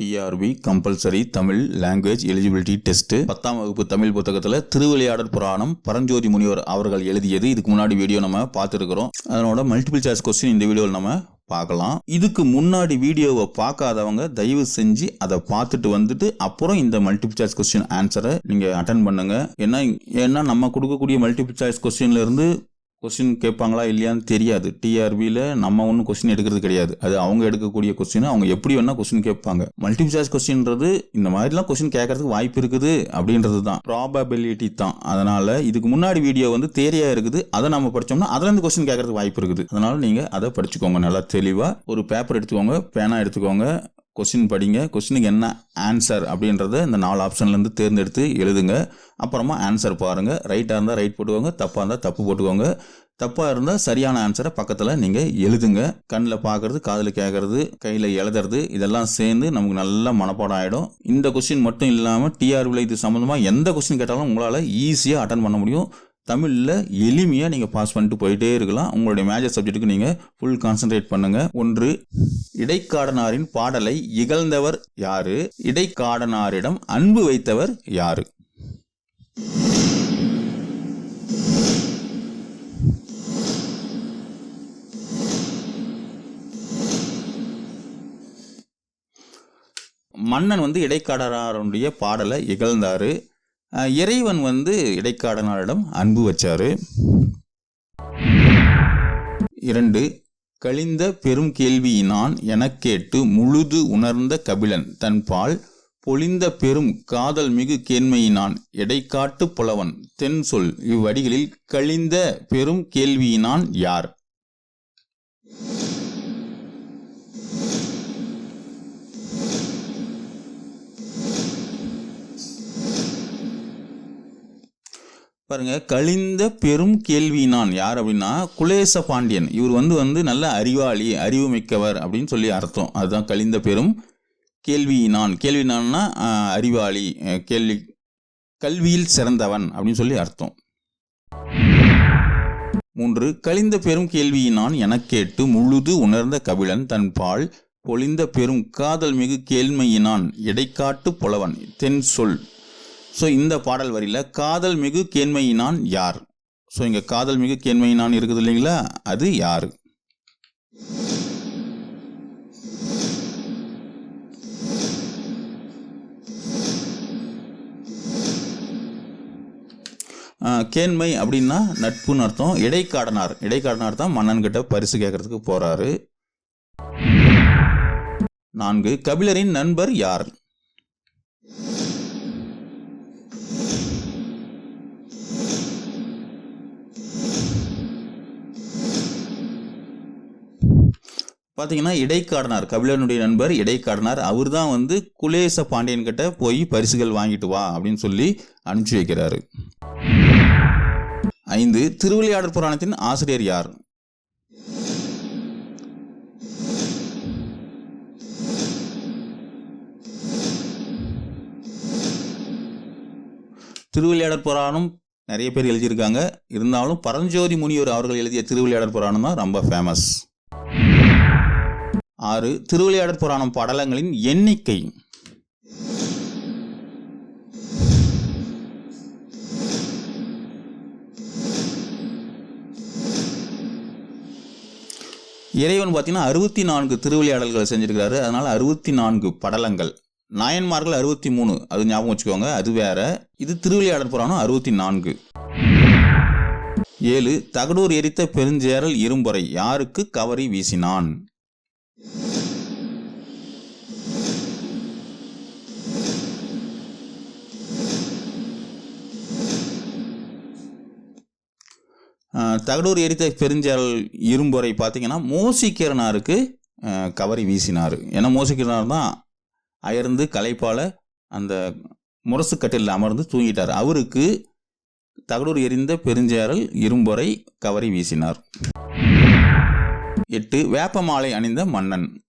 TRB compulsory Tamil language eligibility test பத்தாம் வகுப்பு தமிழ் புத்தகத்தில் திருவிளையாடல் புராணம் பரஞ்சோதி முனிவர் அவர்கள் எழுதியது. இதுக்கு முன்னாடி வீடியோ நம்ம பார்த்துருக்குறோம். அதனோட மல்டிபிள் சாய்ஸ் கொஸ்டின் இந்த வீடியோவில் நம்ம பார்க்கலாம். இதுக்கு முன்னாடி வீடியோவை பார்க்காதவங்க தயவு செஞ்சு அதை பார்த்துட்டு வந்துட்டு அப்புறம் இந்த மல்டிபிள் சாய்ஸ் கொஸ்டின் ஆன்சரை நீங்கள் அட்டன் பண்ணுங்க. ஏன்னா ஏன்னா நம்ம கொடுக்கக்கூடிய மல்டிபிள் சாய்ஸ் கொஸ்டின்ல இருந்து கொஸ்டின் கேட்பாங்களா இல்லையான்னு தெரியாது. டிஆர்பியில் நம்ம ஒன்றும் கொஸ்டின் எடுக்கிறது கிடையாது. அது அவங்க எடுக்கக்கூடிய கொஸ்டின் அவங்க எப்படி வேணால் கொஸ்டின் கேட்பாங்க. மல்டிபிள் சாய்ஸ் கொஸ்டின்றது இந்த மாதிரிலாம் கொஸ்டின் கேட்கறதுக்கு வாய்ப்பு இருக்குது அப்படின்றது தான் ப்ராபபிலிட்டி தான். அதனால் இதுக்கு முன்னாடி வீடியோ வந்து தேரியாக இருக்குது. அதை நம்ம படித்தோம்னா அதுலேருந்து கொஸ்டின் கேட்கறதுக்கு வாய்ப்பு இருக்குது. அதனால் நீங்கள் அதை படிச்சுக்கோங்க. நல்லா தெளிவாக ஒரு பேப்பர் எடுத்துக்கோங்க பேனா எடுத்துக்கோங்க. கொஸ்டின் படிங்க. கொஸ்டினுக்கு என்ன ஆன்சர் அப்படின்றத இந்த நாலு ஆப்ஷன்லேருந்து தேர்ந்தெடுத்து எழுதுங்க. அப்புறமா ஆன்சர் பாருங்கள் ரைட்டாக இருந்தால் ரைட் போட்டுக்கோங்க. தப்பாக இருந்தால் தப்பு போட்டுக்கோங்க. தப்பாக இருந்தால் சரியான ஆன்சரை பக்கத்தில் நீங்கள் எழுதுங்க. கண்ணில் பார்க்குறது காதில் கேட்குறது கையில் எழுதுறது இதெல்லாம் சேர்ந்து நமக்கு நல்ல மனப்பாடம் ஆகிடும் இந்த கொஸ்டின் மட்டும் இல்லாமல் டிஆர்பியில் இது சம்மந்தமாக எந்த கொஸ்டின் கேட்டாலும் உங்களால் ஈஸியாக அட்டன் பண்ண முடியும். தமிழில் எளிமையாக நீங்கள் பாஸ் பண்ணிட்டு போயிட்டே இருக்கலாம். உங்களுடைய மேஜர் சப்ஜெக்ட்டுக்கு நீங்கள் ஃபுல் கான்சென்ட்ரேட் பண்ணுங்கள் ஒன்று இடைக்காடனாரின் பாடலை இகழ்ந்தவர் யாரு? இடைக்காடனாரிடம் அன்பு வைத்தவர் யாரு? மன்னன் வந்து இடைக்காடனாருடைய பாடலை இகழ்ந்தாரு. இறைவன் வந்து இடைக்காடனாரிடம் அன்பு வச்சாரு. இரண்டு கழிந்த பெரும் கேள்வியினான் எனக் கேட்டு முழுது உணர்ந்த கபிலன் தன்பால் பொழிந்த பெரும் காதல் மிகு கேண்மையினான் எடைக்காட்டு புலவன் தென் சொல் இவ்வடிகளில் கழிந்த பெரும் கேள்வியினான் யார்? பாருங்க கழிந்த பெரும் கேள்வினான் யார் அப்படின்னா குலேச பாண்டியன். இவர் வந்து வந்து நல்ல அறிவாளி அறிவு மிக்கவர் அப்படின்னு சொல்லி அர்த்தம். அதுதான் கழிந்த பெரும் கேள்வியினான் கேள்வினான்னா அறிவாளி கேள்வி கல்வியில் சிறந்தவன் அப்படின்னு சொல்லி அர்த்தம். மூன்று கழிந்த பெரும் கேள்வியினான் எனக் கேட்டு முழுது உணர்ந்த கபிலன் தன் பால் பொழிந்த பெரும் காதல் மிகு கேள்மையினான் இடைக்காட்டு புலவன். தென் சொல் ஸோ இந்த பாடல் வரியில் காதல் மிகு கேண்மையினான் யார்? ஸோ இங்கே காதல் மிகு கேண்மையினான் இருக்குது இல்லைங்களா? அது யார்? கேண்மை அப்படின்னா நட்புன்னு அர்த்தம். இடைக்காடனார். இடைக்காடனார் தான் மன்னன்கிட்ட பரிசு கேட்கறதுக்கு போறாரு. நான்கு கபிலரின் நண்பர் யார்? பார்த்தீங்கன்னா இடைக்காடனார் கபிலனுடைய நண்பர் இடைக்காடனார். அவர் தான் வந்து குலேச பாண்டியன் கிட்ட போய் பரிசுகள் வாங்கிட்டு வா அப்படின்னு சொல்லி அனுப்பிச்சு வைக்கிறாரு. ஐந்து திருவிளையாடற் புராணத்தின் ஆசிரியர் யார்? திருவிளையாடற் புராணம் நிறைய பேர் எழுதியிருக்காங்க. இருந்தாலும் பரஞ்சோதி முனிவர் அவர்கள் எழுதிய திருவிளையாடற் புராணம் தான் ரொம்ப ஃபேமஸ் ஆறு திருவிளையாடற் புராணம் படலங்களின் எண்ணிக்கை. இறைவன் பார்த்தீங்கன்னா அறுபத்தி நான்கு திருவிளையாடல்களை செஞ்சிருக்கிறாரு. அதனால அறுபத்தி நான்கு படலங்கள். நாயன்மார்கள் அறுபத்தி மூணு அது ஞாபகம் வச்சுக்கோங்க. அது வேற. இது திருவிளையாடல் புராணம் அறுபத்தி நான்கு ஏழு தகடூர் எரித்த பெருஞ்சேரல் இரும்புறை. யாருக்கு? கவரி வீசினான். தகடூர் எரித்த பெருஞ்சேரல் இரும்புரை பார்த்தீங்கன்னா மோசிக்கிறனாருக்கு கவரி வீசினார். ஏன்னா மோசிக்கிறனார் தான் அயர்ந்து களைப்பால அந்த முரசு கட்டில் அமர்ந்து தூங்கிட்டார். அவருக்கு தகடூர் எரிந்த பெருஞ்சேரல் இரும்பொறை கவரி வீசினார். எட்டு வேப்ப மாலை அணிந்த மன்னன்.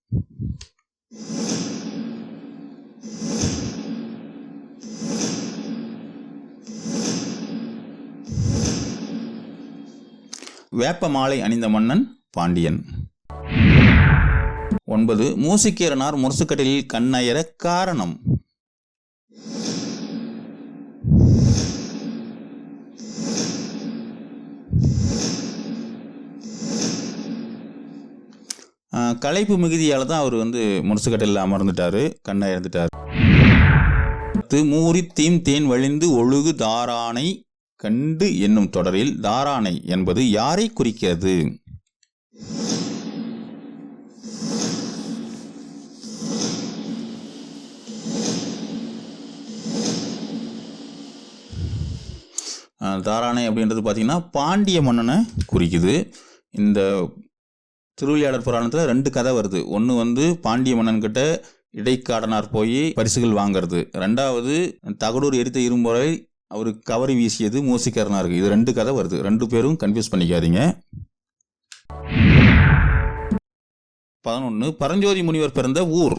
வேப்ப மாலை அணிந்த மன்னன் பாண்டியன். ஒன்பது மூசிக்கேரனார் முரசுக்கடலில் கண்ணயர காரணம். களைப்பு மிகுதியால் தான் அவர் வந்து முரசுக்கட்டிலில் அமர்ந்துட்டாரு கண்ணை இறந்துட்டார் அடுத்து மூரி தீம் தேன் வழிந்து ஒழுகு தாரானை கண்டு என்னும் தொடரில் தாரானை என்பது யாரை குறிக்கிறது? ஆஹ் தாரானை அப்படின்றது பார்த்தீங்கன்னா பாண்டிய மன்னனை குறிக்குது. இந்த திருவிளையாடற் புராணத்தில் ரெண்டு கதை வருது. ஒன்று வந்து பாண்டிய மன்னன்கிட்ட இடைக்காடனார் போய் பரிசுகள் வாங்குறது. ரெண்டாவது தகடூர் எரித்த இரும்பொறை அவருக்கு கவரி வீசியது மூசிக்கரனாருக்கு இது ரெண்டு கதை வருது. ரெண்டு பேரும் கன்ஃபியூஸ் பண்ணிக்காதீங்க. பதினொன்று பரஞ்சோதி முனிவர் பிறந்த ஊர்.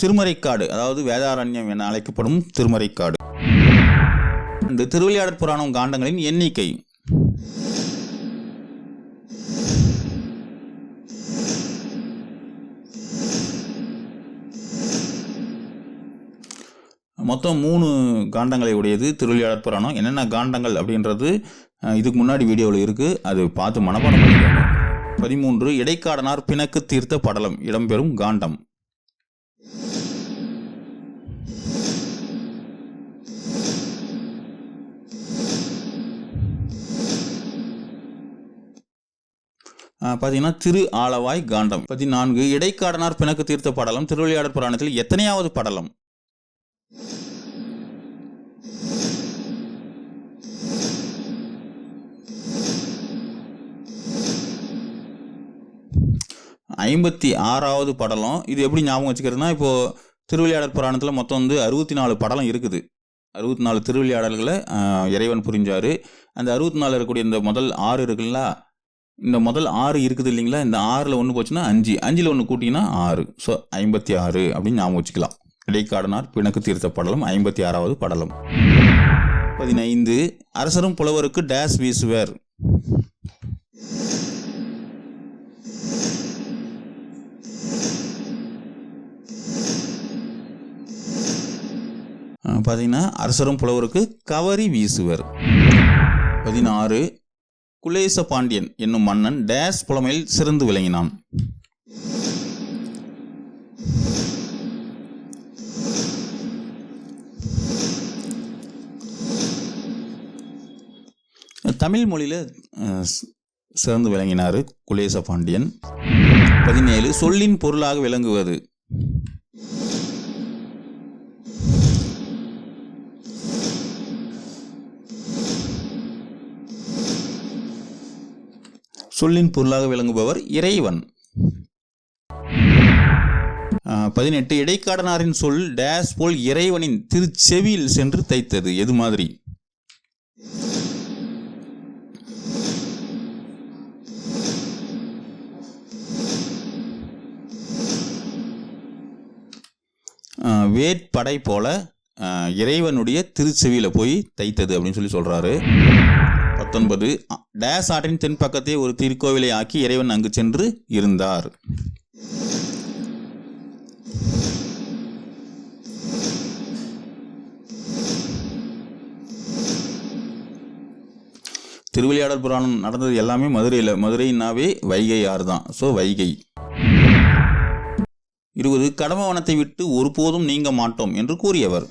திருமறைக்காடு அதாவது வேதாரண்யம் என அழைக்கப்படும் திருமறைக்காடு. இந்த திருவிளையாடற் புராணம் காண்டங்களின் எண்ணிக்கை. மொத்தம் மூணு காண்டங்களை உடையது திருவிளையாடற் புராணம். என்னென்ன காண்டங்கள் அப்படின்றது இதுக்கு முன்னாடி வீடியோவில் இருக்குது அது பார்த்து மனப்பாடம் பண்ணிக்கோங்க. பதிமூன்று இடைக்காடனார் பிணக்கு தீர்த்த படலம் இடம்பெறும் காண்டம். பார்த்தீங்கன்னா திரு ஆலவாய் காண்டம். பதினான்கு இடைக்காடனார் பிணக்கு தீர்த்த படலம் திருவிளையாடற் புராணத்தில் எத்தனையாவது படலம்? ஐம்பத்தி ஆறாவது படலம். இது எப்படி ஞாபகம் வச்சுக்கிறதுனா இப்போது திருவிளையாடல் புராணத்தில் மொத்தம் வந்து அறுபத்தி நாலு படலம் இருக்குது. அறுபத்தி நாலு திருவிளையாடல்களை இறைவன் புரிஞ்சார். அந்த அறுபத்தி நாலு இருக்கக்கூடிய இந்த முதல் ஆறு இருக்குங்களா இந்த முதல் ஆறு இருக்குது இல்லைங்களா? இந்த ஆறில் ஒன்று போச்சுன்னா அஞ்சு. அஞ்சில் ஒன்று கூட்டிங்கன்னா ஆறு. ஸோ ஐம்பத்தி ஆறு அப்படின்னு ஞாபகம் வச்சுக்கலாம். இடைக்காடனார் பிணக்கு தீர்த்த படலம் ஐம்பத்தி ஆறாவது படலம். பதினைந்து. அரசரும் புலவருக்கு டேஸ் வீசுவர். பார்த்தீங்கன்னா அரசரும் புலவருக்கு கவரி வீசுவர். பதினாறு குலேச பாண்டியன் என்னும் மன்னன் டேஸ் புலமையில் சிறந்து விளங்கினான். தமிழ் மொழியில் சிறந்து விளங்கினார் குலேச பாண்டியன். பதினேழு சொல்லின் பொருளாக விளங்குவது. சொல்லின் பொருளாக விளங்குபவர் இறைவன். பதினெட்டு இடைக்காடனாரின் சொல் டேஸ் போல் இறைவனின் திருச்செவியில் சென்று தைத்தது. எது மாதிரி? வேட்படை போல இறைவனுடைய திருச்செவியில் போய் தைத்தது அப்படின்னு சொல்லி சொல்றாரு. பத்தொன்பது டேஸ் ஆற்றின் தென்பக்கத்தை ஒரு திருக்கோவிலை ஆக்கி இறைவன் அங்கு சென்று இருந்தார். திருவிளையாடல் புராணம் நடந்தது எல்லாமே மதுரையில். மதுரைனாவே வைகை ஆறு தான். ஸோ வைகை. இருபது கடமவனத்தை விட்டு ஒருபோதும் நீங்க மாட்டோம் என்று கூறியவர்.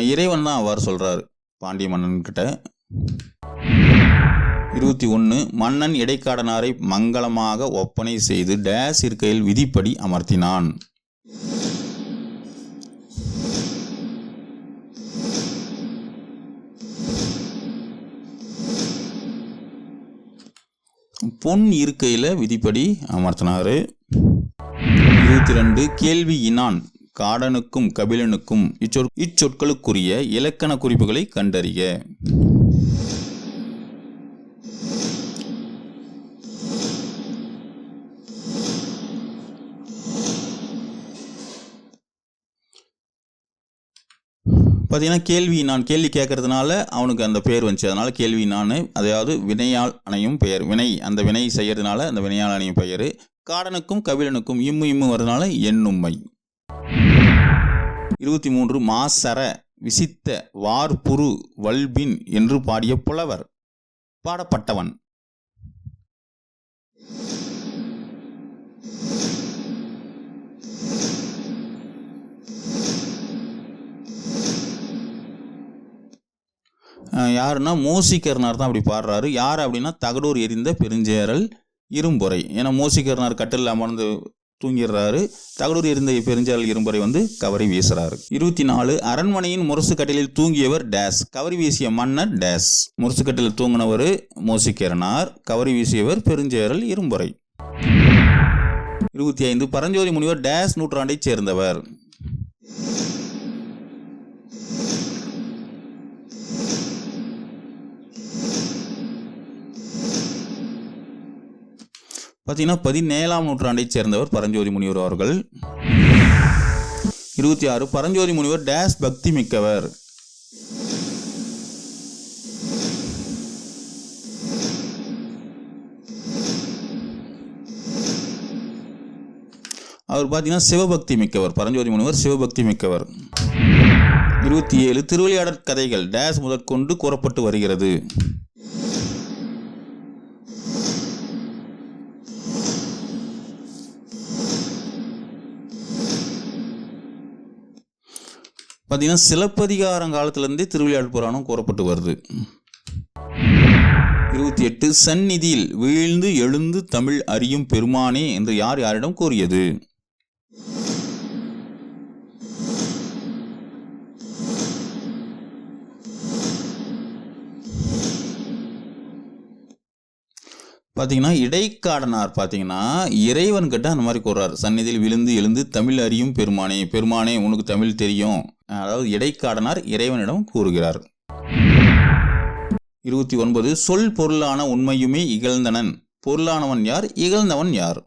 இறைவன் தான் அவ்வாறு சொல்கிறார் பாண்டிய மன்னன்கிட்ட. இருபத்தி ஒன்று மன்னன் இடைக்காடனாரை மங்களமாக ஒப்பனை செய்து டேஸ் இருக்கையில் விதிப்படி அமர்த்தினான். பொன் இருக்கையில் விதிப்படி அமர்த்தினார். இருபத்தி ரெண்டு கேள்வி இனான். காடனுக்கும் கபிலனுக்கும் இச்சொற் இச்சொற்களுக்குரிய இலக்கண குறிப்புகளை கண்டறிய பார்த்தீங்கன்னா கேள்வி நான் கேள்வி கேட்கறதுனால அவனுக்கு அந்த பேர் வந்துச்சு. அதனால் கேள்வி நான் அதாவது வினையால் அணையும் பெயர் வினை அந்த வினை செய்கிறதுனால அந்த வினையால் அணையும் பெயர். காடனுக்கும் கபிலனுக்கும் இம்மு இம்மு வரதுனால எண்ணும்மை இருபத்தி மூன்று மாசர விசித்த வார்புரு வல்பின் என்று பாடிய புலவர் பாடப்பட்டவன். யாருன்னா மோசிகர்னார் தான் அப்படி பாடுறாரு. யார் அப்படின்னா தகடூர் எரிந்த பெருஞ்சேரல் இரும்பொறை ஏன்னா மோசிகர்னார் கட்டில் அமர்ந்து தூங்கிடுறாரு. தகடூர் இருந்த பெருஞ்சேரல் இரும்பரை வந்து கவரி வீசுறாரு. இருபத்தி நாலு அரண்மனையின் முரசு கட்டிலில் தூங்கியவர் டேஸ். கவரி வீசிய மன்னர் டேஸ். முரசு கட்டிலில் தூங்கினவர் மோசிகரனார் கவரி வீசியவர் பெருஞ்சேரல் இரும்பொறை. இருபத்தி ஐந்து பரஞ்சோதி முனிவர் டேஸ் நூற்றாண்டைச் சேர்ந்தவர். பார்த்தீங்கன்னா பதினேழாம் நூற்றாண்டைச் சேர்ந்தவர் பரஞ்சோதி முனிவர் அவர்கள். இருபத்தி ஆறு பரஞ்சோதி முனிவர் டேஸ் பக்தி மிக்கவர் அவர் பார்த்தீங்கன்னா சிவபக்தி மிக்கவர் பரஞ்சோதி முனிவர் சிவபக்தி மிக்கவர் இருபத்தி ஏழு திருவிளையாடற் கதைகள் டேஸ் முதற்கொண்டு கூறப்பட்டு வருகிறது. பார்த்தீங்கன்னா சிலப்பதிகாரம் காலத்திலேருந்தே திருவிளையாடல் புராணம் கூறப்பட்டு வருது. இருபத்தி எட்டு சந்நிதியில் வீழ்ந்து எழுந்து தமிழ் அறியும் பெருமானே என்று யார் யாரிடம் கூறியது? பார்த்தீங்கன்னா இடைக்காடனார் பார்த்தீங்கன்னா இறைவன் கிட்ட அந்த மாதிரி கூறுறார். சந்நிதியில் விழுந்து எழுந்து தமிழ் அறியும் பெருமானே. பெருமானே உனக்கு தமிழ் தெரியும். அதாவது இடைக்காடனார் இறைவனிடம் கூறுகிறார். இருபத்தி ஒன்பது சொல் பொருளான உண்மையுமே இகழ்ந்தனன். பொருளானவன் யார்? இகழ்ந்தவன் யார்?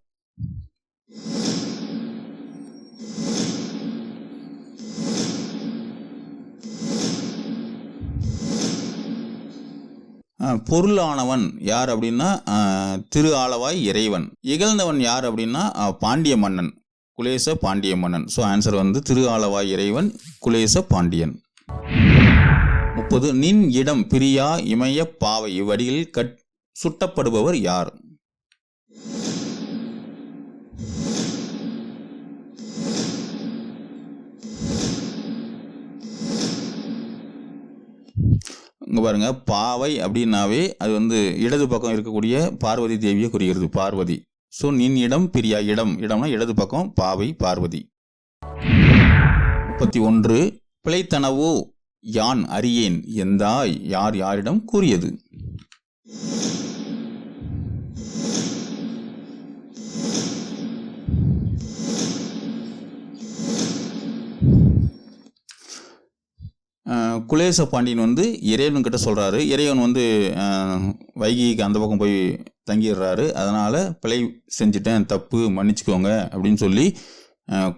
பொருளானவன் யார் அப்படின்னா திரு ஆளவாய் இறைவன். இகழ்ந்தவன் யார் அப்படின்னா பாண்டிய மன்னன். குலேச பாண்டிய மன்னன் ஸோ ஆன்சர் வந்து திரு இறைவன் குலேச பாண்டியன். முப்பது நின் இடம் பிரியா இமய பாவை. இவ்வடியில் கட் சுட்டப்படுபவர் யார்? இங்கே பாருங்க பாவை அப்படின்னாவே அது வந்து இடது பக்கம் இருக்கக்கூடிய பார்வதி தேவியை குறிக்கிறது. பார்வதி. ஸோ நின் இடம் பிரியா இடம். இடம்னா இடது பக்கம் பாவை பார்வதி. முப்பத்தி ஒன்று பிழைத்தனவோ? யான் அறியேன். எந்தாய்? யார் யாரிடம் கூறியது? குலேச பாண்டியன் வந்து இறைவன் கிட்ட சொல்கிறாரு இறைவன் வந்து வைகைக்கு அந்த பக்கம் போய் தங்கிடுறாரு. அதனால் பிழை செஞ்சுட்டேன் தப்பு மன்னிச்சுக்கோங்க அப்படின்னு சொல்லி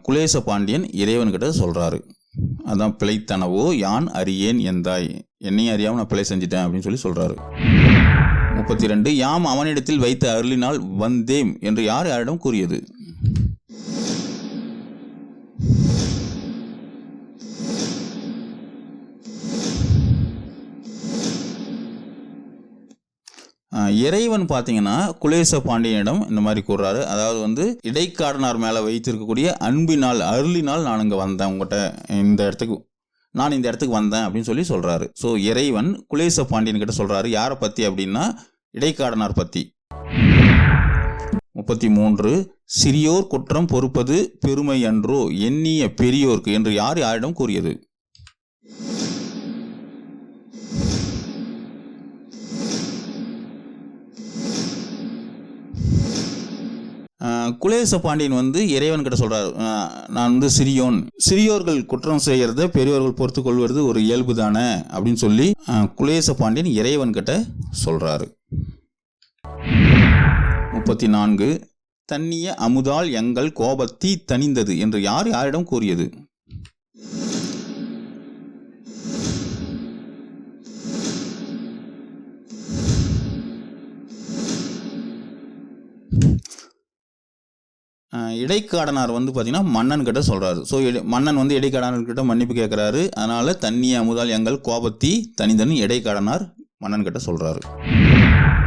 குலேச பாண்டியன் இறைவன் கிட்ட அதான் பிழைத்தனவோ யான் அறியேன் எந்தாய் என்னையும் அறியாமல் நான் பிழை செஞ்சுட்டேன் அப்படின்னு சொல்லி சொல்கிறாரு முப்பத்தி ரெண்டு யாம் அவனிடத்தில் வைத்த அருளினால் வந்தேம் என்று யார் யாரிடம் கூறியது? இறைவன் பார்த்தீங்கன்னா குலேச பாண்டியனிடம் இந்த மாதிரி கூறுறாரு. அதாவது வந்து இடைக்காடனார் மேலே வைத்திருக்கக்கூடிய அன்பினால் அருளினால் நான் இங்கே வந்தேன் உங்கள்கிட்ட இந்த இடத்துக்கு நான் இந்த இடத்துக்கு வந்தேன் அப்படின்னு சொல்லி சொல்கிறாரு ஸோ இறைவன் குலேச பாண்டியன் கிட்ட யாரை பற்றி அப்படின்னா இடைக்காடனார் பற்றி முப்பத்தி மூன்று சிறியோர் குற்றம் பொறுப்பது பெருமை அன்றோ எண்ணிய பெரியோர்க்கு என்று யார் யாரிடம் கூறியது? குலேச பாண்டியன் வந்து இறைவன் கிட்ட சொல்றாரு நான் வந்து சிறியோன். சிறியோர்கள் குற்றம் செய்யறத பெரியோர்கள் பொறுத்து கொள்வது ஒரு இயல்பு தானே? அப்படின்னு சொல்லி குலேச பாண்டியன் இறைவன் கிட்ட சொல்றாரு. முப்பத்தி நான்கு தன்னிய அமுதால் எங்கள் கோபத்தி தணிந்தது என்று யார் யாரிடம் கூறியது? இடைக்காடனார் வந்து பார்த்தீங்கன்னா மன்னன் கிட்ட சொல்கிறாரு ஸோ மன்னன் வந்து இடைக்காடனார்கிட்ட மன்னிப்பு கேட்குறாரு அதனால் தண்ணி அமுதால் எங்கள் கோபத்தி தனித்தனி இடைக்காடனார் மன்னன் கிட்ட சொல்கிறாரு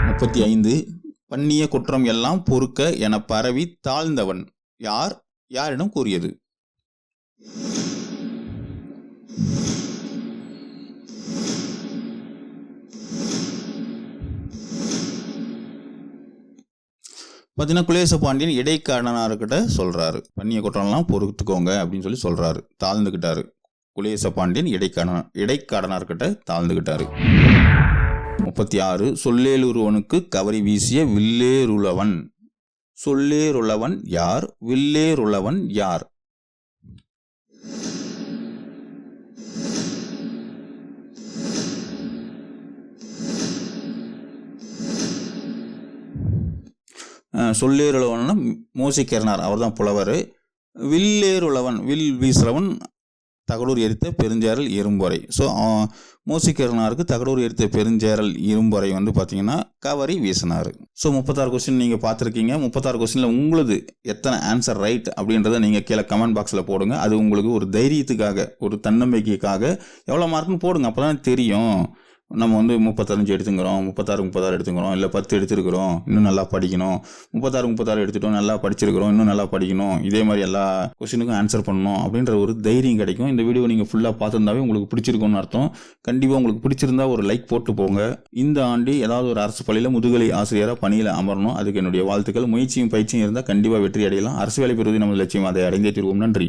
முப்பத்தி ஐந்து. பண்ணிய குற்றம் எல்லாம் பொறுக்க என பரவி தாழ்ந்தவன் யார்? யாரிடம் கூறியது? பார்த்தீங்கன்னா குலேச பாண்டியன் இடைக்காரனார்கிட்ட சொல்கிறாரு பண்ணிய குற்றம்லாம் பொறுத்துக்கோங்க அப்படின்னு சொல்லி சொல்கிறாரு தாழ்ந்துக்கிட்டாரு குலேச பாண்டியன் இடைக்காரன் இடைக்காரனார்கிட்ட தாழ்ந்துக்கிட்டாரு முப்பத்தி ஆறு சொல்லேலுருவனுக்கு கவரி வீசிய வில்லேருளவன். சொல்லேருளவன் யார்? வில்லேருளவன் யார்? சொல்லேருளவன்னா மோசிக்கிறனார். அவர் தான் புலவர். வில்லேருளவன் வில் வீசுறவன் தகடூர் எரித்த பெருஞ்சேரல் இரும்பொறை ஸோ மோசிக்கிறனாருக்கு தகடூர் எரித்த பெருஞ்சேரல் இரும்பொறை வந்து பார்த்தீங்கன்னா கவரி வீசினார். ஸோ முப்பத்தாறு கொஸ்டின் நீங்கள் பார்த்துருக்கீங்க முப்பத்தாறு கொஸ்டினில் உங்களுது எத்தனை ஆன்சர் ரைட் அப்படின்றத நீங்கள் கீழே கமெண்ட் பாக்ஸில் போடுங்க. அது உங்களுக்கு ஒரு தைரியத்துக்காக ஒரு தன்னம்பிக்கைக்காக எவ்வளோ மார்க்னு போடுங்க. அப்போ தான் தெரியும். நம்ம வந்து முப்பத்தஞ்சு எடுத்துக்கிறோம் முப்பத்தாறு முப்பத்தாறு எடுத்துக்கிறோம் இல்லை பத்து எடுத்துருக்கிறோம் இன்னும் நல்லா படிக்கணும். முப்பத்தாறு முப்பத்தாறு எடுத்துட்டோம் நல்லா படிச்சிருக்கிறோம் இன்னும் நல்லா படிக்கணும். இதே மாதிரி எல்லா கொஸ்டினுக்கும் ஆன்சர் பண்ணணும் அப்படின்ற ஒரு தைரியம் கிடைக்கும். இந்த வீடியோ நீங்கள் ஃபுல்லாக பார்த்துருந்தாவே உங்களுக்கு பிடிச்சிருக்கும்னு அர்த்தம். கண்டிப்பாக உங்களுக்கு பிடிச்சிருந்தா ஒரு லைக் போட்டு போங்க. இந்த ஆண்டு ஏதாவது ஒரு அரசு பள்ளியில் முதுகலை ஆசிரியராக பணியில் அமரணும். அதுக்கு என்னுடைய வாழ்த்துக்கள். முயற்சியும் பயிற்சியும் இருந்தால் கண்டிப்பாக வெற்றி அடையலாம். அரசு வேலை பெறுவது நமது லட்சியம் அதை அடைந்தே தீர்வோம். நன்றி.